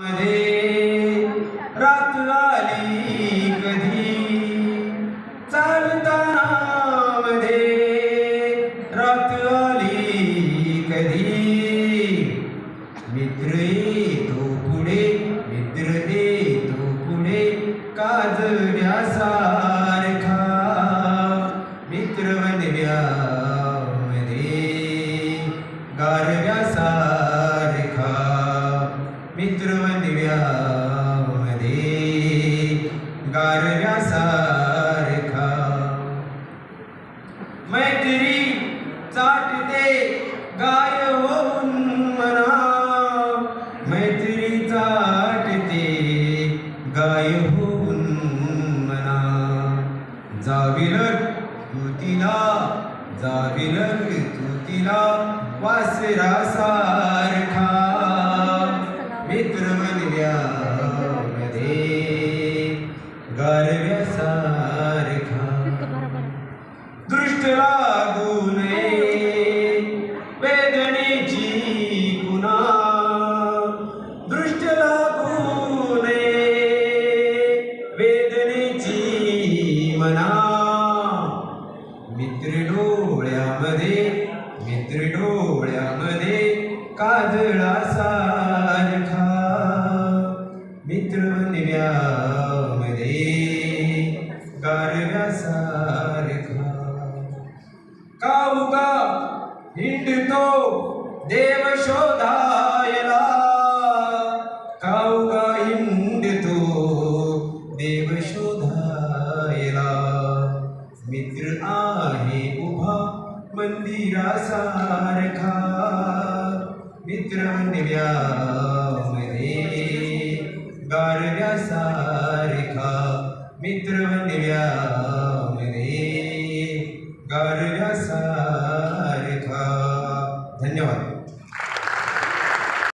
मध्ये रात आली कधी? चालताना मध्ये रात आली कधी? मित्र तो पुढे मित्र येतो पुढे काजव्यासारखा मित्र बनव्यामध्ये गारव्यासारखा. मित्र बनव्यामध्ये गारव्यासारखा। मैत्री चाटते गाय होऊन मना। मैत्री चाटते गाय होऊन मना। जाविलक तू तिला जाविलक तू तिला वासरासारखा। गारव्या सारखा दृष्ट लागू नये वेदनेची पुन्हा दृष्ट लागू नये वेदनेची मना मित्र डोळ्यामध्ये मित्र डोळ्यामध्ये काजळा सारखा मित्र निव्यामध्ये गारव्या सारखा काऊगा हिंडतो देव शोधायला. काऊगा हिंडतो देव शोधायला. मित्र आहे उभा मंदिरासारखा. मित्र निव्यामध्ये गारव्यासारखा मित्र निव्यामध्ये गारव्यासारखा धन्यवाद.